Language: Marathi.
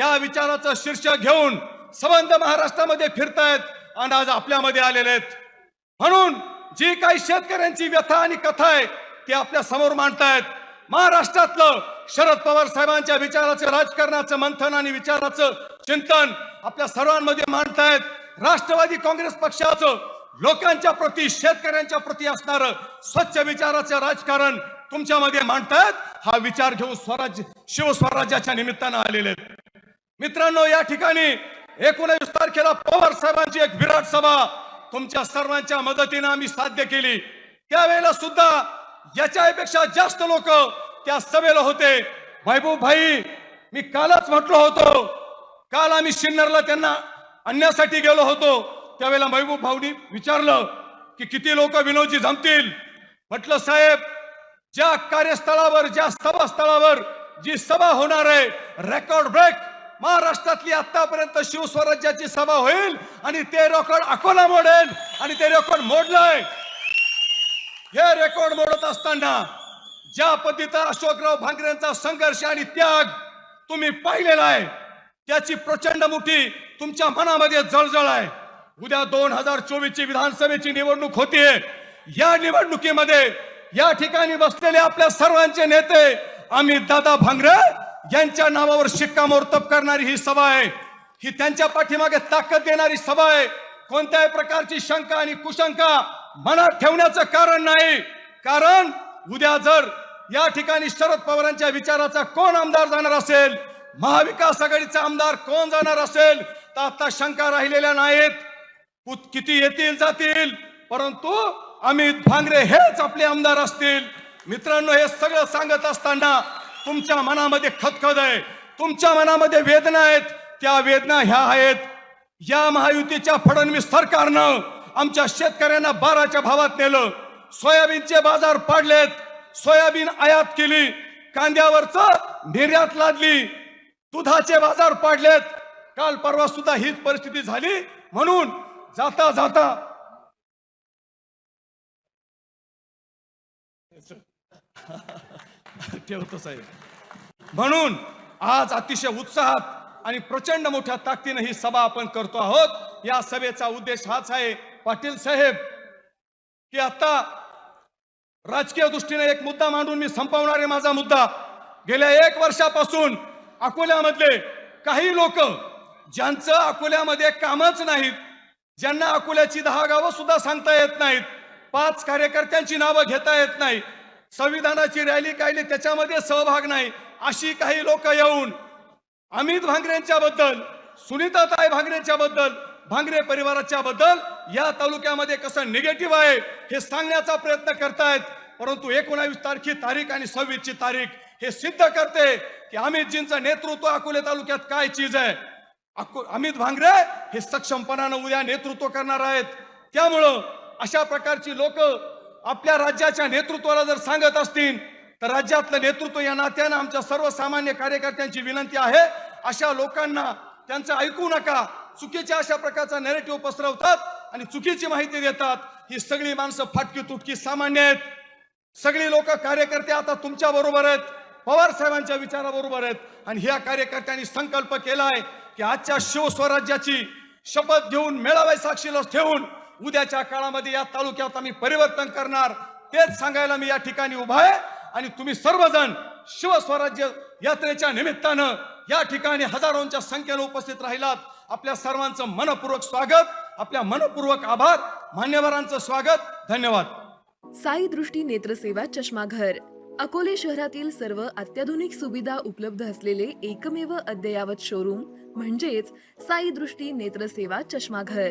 या विचाराचं शीर्षक घेऊन संबंध महाराष्ट्रामध्ये फिरतायत आणि आज आपल्यामध्ये आलेले आहेत. म्हणून जी काही शेतकऱ्यांची व्यथा आणि कथा आहे ती आपल्यासमोर मांडतायत. महाराष्ट्रातलं शरद पवार साहेबांच्या विचाराचं राजकारणाचं मंथन आणि विचाराचं चिंतन आपल्या सर्वांमध्ये मांडतायत. राष्ट्रवादी काँग्रेस पक्षाचं लोकांच्या प्रती शेतकऱ्यांच्या प्रती असणारं स्वच्छ विचाराचं राजकारण तुमच्यामध्ये मांडतायत. हा विचार घेऊन स्वराज्य शिवस्वराज्याच्या निमित्तानं आलेले आहेत. मित्रांनो या ठिकाणी एकोणीस तारखेला पवार साहेबांची एक विराट सभा. तुमच्या सर्वांच्या मदतीने आम्ही साध्य केली. त्यावेळेला सुद्धा याच्यापेक्षा जास्त लोक त्या सभेला होते. महबूब भाई मी कालच म्हटलो होतो. काल आम्ही सिन्नरला त्यांना आणण्यासाठी गेलो होतो. त्यावेळेला महबूब भाऊनी विचारलं की किती लोक विनोदजी जमतील? म्हटलं साहेब ज्या कार्यस्थळावर ज्या सभास्थळावर जी सभा होणार आहे रेकॉर्ड ब्रेक महाराष्ट्रातली आतापर्यंत शिवस्वराज्याची सभा होईल आणि ते रेकॉर्ड अकोला मोडेल आणि ते रेकॉर्ड मोडलंय. हे रेकॉर्ड मोडत असताना ज्या पद्धतीचा अशोकराव भांगरेंचा संघर्ष आणि त्याग तुम्ही पाहिलेला आहे त्याची प्रचंड मोठी तुमच्या मनामध्ये जळजळ आहे. उद्या दोन हजार चोवीस ची विधानसभेची निवडणूक होतीये. या निवडणुकीमध्ये या ठिकाणी बसलेले आपल्या सर्वांचे नेते आम्ही दादा भांगरे यांच्या नावावर शिक्कामोर्तब करणारी ही सभा आहे. ही त्यांच्या पाठीमागे ताकद देणारी सभा आहे. कोणत्याही प्रकारची शंका आणि कुशंका मनात ठेवण्याचं कारण नाही. कारण उद्या जर या ठिकाणी शरद पवारांच्या विचाराचा कोण आमदार जाणार असेल महाविकास आघाडीचा आमदार कोण जाणार असेल तर आता शंका राहिलेल्या नाहीत. किती येतील जातील. परंतु अमित भांगरे हेच आपले आमदार असतील. मित्रांनो हे सगळं सांगत असताना तुमच्या मनामध्ये खतखत आहे. तुमच्या मनामध्ये वेदना आहेत. त्या वेदना ह्या आहेत. या महायुतीच्या फडणवीस सरकारनं आमच्या शेतकऱ्यांना बाराच्या भावात नेलं. सोयाबीनचे बाजार पाडलेत. सोयाबीन आयात केली. कांद्यावरच निर्यात लादली. दुधाचे बाजार पाडलेत. काल परवा सुद्धा हीच परिस्थिती झाली. म्हणून जाता जाता ठेवतो साहेब. म्हणून आज अतिशय उत्साहात आणि प्रचंड मोठ्या ताकदीने ही सभा आपण करतो आहोत. या सभेचा उद्देश हाच आहे पाटील साहेब की आता राजकीय दृष्टीने एक मुद्दा मांडून मी संपवणार आहे माझा मुद्दा. गेल्या एक वर्षापासून अकोल्यामधले काही लोक ज्यांचं अकोल्यामध्ये कामच नाहीत ज्यांना अकोल्याची दहा गावं सुद्धा सांगता येत नाहीत पाच कार्यकर्त्यांची नावं घेता येत नाही संविधानाची रॅली काढली त्याच्यामध्ये सहभाग नाही. अशी काही लोक येऊन अमित भांगरेंच्या बद्दल सुनीताताई भांगरेंच्या बद्दल भांगरे परिवाराच्या बद्दल या तालुक्यामध्ये कसं निगेटिव्ह आहे हे सांगण्याचा प्रयत्न करतायत. परंतु एकोणावीस तारखी तारीख आणि सव्वीसची तारीख हे सिद्ध करते की अमितजींचं नेतृत्व अकोले तालुक्यात काय चीज आहे. अको- अमित भांगरे हे सक्षमपणानं उद्या नेतृत्व करणार आहेत. त्यामुळं अशा प्रकारची लोक आपल्या राज्याच्या नेतृत्वाला जर सांगत असतील तर राज्यातलं नेतृत्व या नात्यानं आमच्या सर्वसामान्य कार्यकर्त्यांची विनंती आहे. अशा लोकांना त्यांचं ऐकू नका. चुकीच्या अशा प्रकारचा नेरेटिव्ह पसरवतात आणि चुकीची माहिती देतात. ही सगळी माणसं फाटकी तुटकी सामान्य आहेत. सगळी लोक कार्यकर्ते आता तुमच्या बरोबर आहेत. पवार साहेबांच्या विचाराबरोबर आहेत. आणि ह्या कार्यकर्त्यांनी संकल्प केलाय की आजच्या शिवस्वराज्याची शपथ घेऊन मेळावे साक्षीला ठेवून उद्याच्या काळामध्ये या तालुक्यात आम्ही परिवर्तन करणार. तेच सांगायला मी या ठिकाणी उभा आहे. आणि तुम्ही सर्वजण शिवस्वराज्य यात्रेच्या निमित्तानं या ठिकाणी हजारोंच्या संख्येनं उपस्थित राहिलात. आपल्या सर्वांचं मनपूर्वक स्वागत. आपल्या मनपूर्वक आभार. मान्यवरांचं स्वागत. धन्यवाद. साई दृष्टी नेत्रसेवा चष्माघर. अकोले शहरातील सर्व अत्याधुनिक सुविधा उपलब्ध असलेले एकमेव अद्ययावत शोरूम म्हणजेच साई दृष्टी नेत्रसेवा चष्माघर.